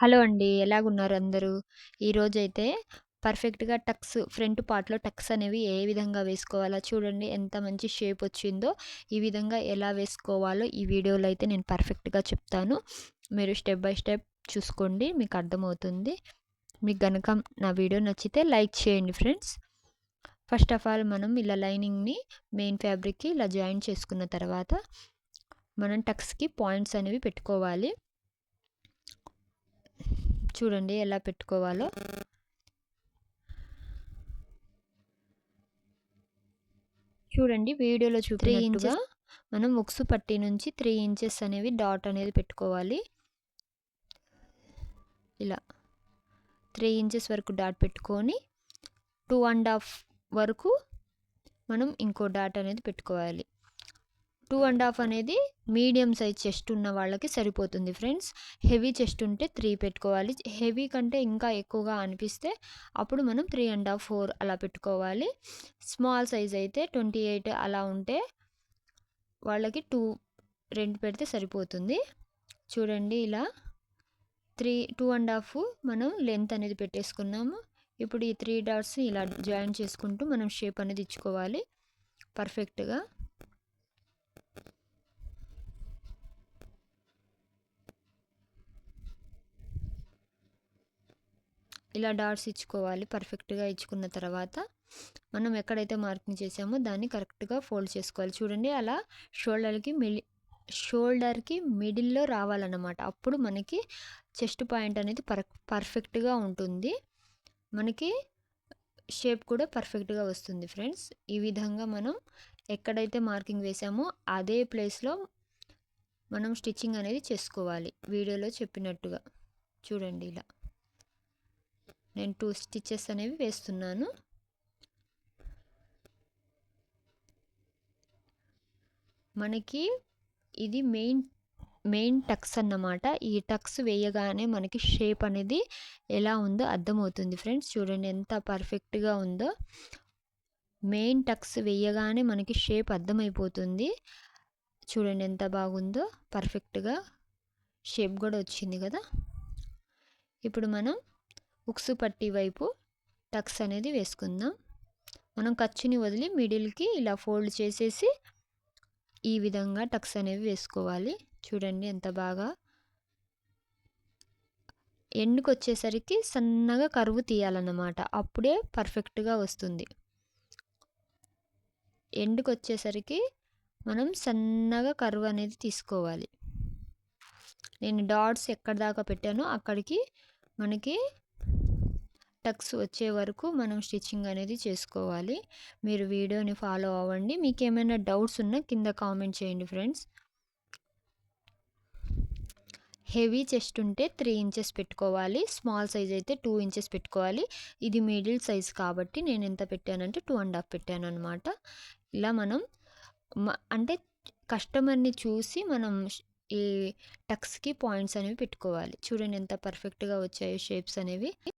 Hello అండి. ఎలాగున్నారు అందరూ? ఈరోజైతే పర్ఫెక్ట్గా టక్స్ ఫ్రంట్ పార్ట్లో టక్స్ అనేవి ఏ విధంగా వేసుకోవాలో చూడండి. ఎంత మంచి షేప్ వచ్చిందో ఈ విధంగా ఎలా వేసుకోవాలో ఈ వీడియోలో అయితే నేను పర్ఫెక్ట్గా చెప్తాను. మీరు స్టెప్ బై స్టెప్ చూసుకోండి మీకు అర్థమవుతుంది. మీకు కనుక నా వీడియో నచ్చితే లైక్ చేయండి ఫ్రెండ్స్. ఫస్ట్ ఆఫ్ ఆల్ మనం ఇలా లైనింగ్ని మెయిన్ ఫ్యాబ్రిక్కి ఇలా జాయిన్ చేసుకున్న తర్వాత మనం టక్స్కి పాయింట్స్ అనేవి పెట్టుకోవాలి. చూడండి ఎలా పెట్టుకోవాలో. చూడండి వీడియోలో చూపినట్టుగా మనం ముక్సు పట్టి నుంచి త్రీ ఇంచెస్ అనేవి డాట్ అనేది పెట్టుకోవాలి. ఇలా త్రీ ఇంచెస్ వరకు డాట్ పెట్టుకొని టూ అండ్ హాఫ్ వరకు మనం ఇంకో డాట్ అనేది పెట్టుకోవాలి. టూ అండ్ హాఫ్ అనేది మీడియం సైజ్ చెస్ట్ ఉన్న వాళ్ళకి సరిపోతుంది ఫ్రెండ్స్. హెవీ చెస్ట్ ఉంటే త్రీ పెట్టుకోవాలి. హెవీ కంటే ఇంకా ఎక్కువగా అనిపిస్తే అప్పుడు మనం త్రీ అండ్ హాఫ్ ఫోర్ అలా పెట్టుకోవాలి. స్మాల్ సైజ్ అయితే ట్వంటీ ఎయిట్ అలా ఉంటే వాళ్ళకి టూ రెండు పెడితే సరిపోతుంది. చూడండి ఇలా త్రీ టూ అండ్ హాఫ్ మనం లెంత్ అనేది పెట్టేసుకున్నాము. ఇప్పుడు ఈ త్రీ డాట్స్ ఇలా జాయిన్ చేసుకుంటూ మనం షేప్ అనేది ఇచ్చుకోవాలి. పర్ఫెక్ట్గా. ఇలా డాట్స్ ఇచ్చుకోవాలి పర్ఫెక్ట్గా ఇచ్చుకున్న తర్వాత మనం ఎక్కడైతే మార్కింగ్ చేసామో దాన్ని కరెక్ట్గా ఫోల్డ్ చేసుకోవాలి. చూడండి అలా షోల్డర్కి మిడి షోల్డర్కి మిడిల్లో రావాలన్నమాట. అప్పుడు మనకి చెస్ట్ పాయింట్ అనేది పర్ పర్ఫెక్ట్గా ఉంటుంది. మనకి షేప్ కూడా పర్ఫెక్ట్గా వస్తుంది ఫ్రెండ్స్. ఈ విధంగా మనం ఎక్కడైతే మార్కింగ్ వేసామో అదే ప్లేస్లో మనం స్టిచ్చింగ్ అనేది చేసుకోవాలి. వీడియోలో చెప్పినట్టుగా. చూడండి ఇలా. నేను టూ స్టిచ్చెస్ అనేవి వేస్తున్నాను. మనకి ఇది మెయిన్ మెయిన్ టక్స్ అన్నమాట. ఈ టక్స్ వేయగానే మనకి షేప్ అనేది ఎలా ఉందో అర్థమవుతుంది ఫ్రెండ్స్. చూడండి ఎంత పర్ఫెక్ట్గా ఉందో. మెయిన్ టక్స్ వేయగానే మనకి షేప్ అర్థమైపోతుంది. చూడండి ఎంత బాగుందో. పర్ఫెక్ట్గా షేప్ కూడా వచ్చింది కదా. ఇప్పుడు మనం ఉక్సు పట్టి వైపు టక్స్ అనేది వేసుకుందాం. మనం ఖర్చుని వదిలి మిడిల్కి ఇలా ఫోల్డ్ చేసేసి ఈ విధంగా టక్స్ అనేవి వేసుకోవాలి. చూడండి ఎంత బాగా ఎండుకు వచ్చేసరికి సన్నగా కరువు తీయాలన్నమాట. అప్పుడే పర్ఫెక్ట్గా వస్తుంది. ఎండుకు వచ్చేసరికి మనం సన్నగా కరువు అనేది తీసుకోవాలి. నేను డాట్స్ ఎక్కడ దాకా పెట్టానో అక్కడికి మనకి టక్స్ వచ్చే వరకు మనం స్టిచ్చింగ్ అనేది చేసుకోవాలి. మీరు వీడియోని ఫాలో అవ్వండి. మీకు ఏమైనా డౌట్స్ ఉన్నా కింద కామెంట్ చేయండి ఫ్రెండ్స్. హెవీ చెస్ట్ ఉంటే త్రీ ఇంచెస్ పెట్టుకోవాలి. స్మాల్ సైజ్ అయితే టూ ఇంచెస్ పెట్టుకోవాలి. ఇది మిడిల్ సైజ్ కాబట్టి నేను ఎంత పెట్టానంటే టూ అండ్ హాఫ్ పెట్టాను అనమాట ఇలా మనం అంటే కస్టమర్ని చూసి మనం ఈ టక్స్కి పాయింట్స్ అనేవి పెట్టుకోవాలి. చూడండి ఎంత పర్ఫెక్ట్గా వచ్చాయో షేప్స్ అనేవి.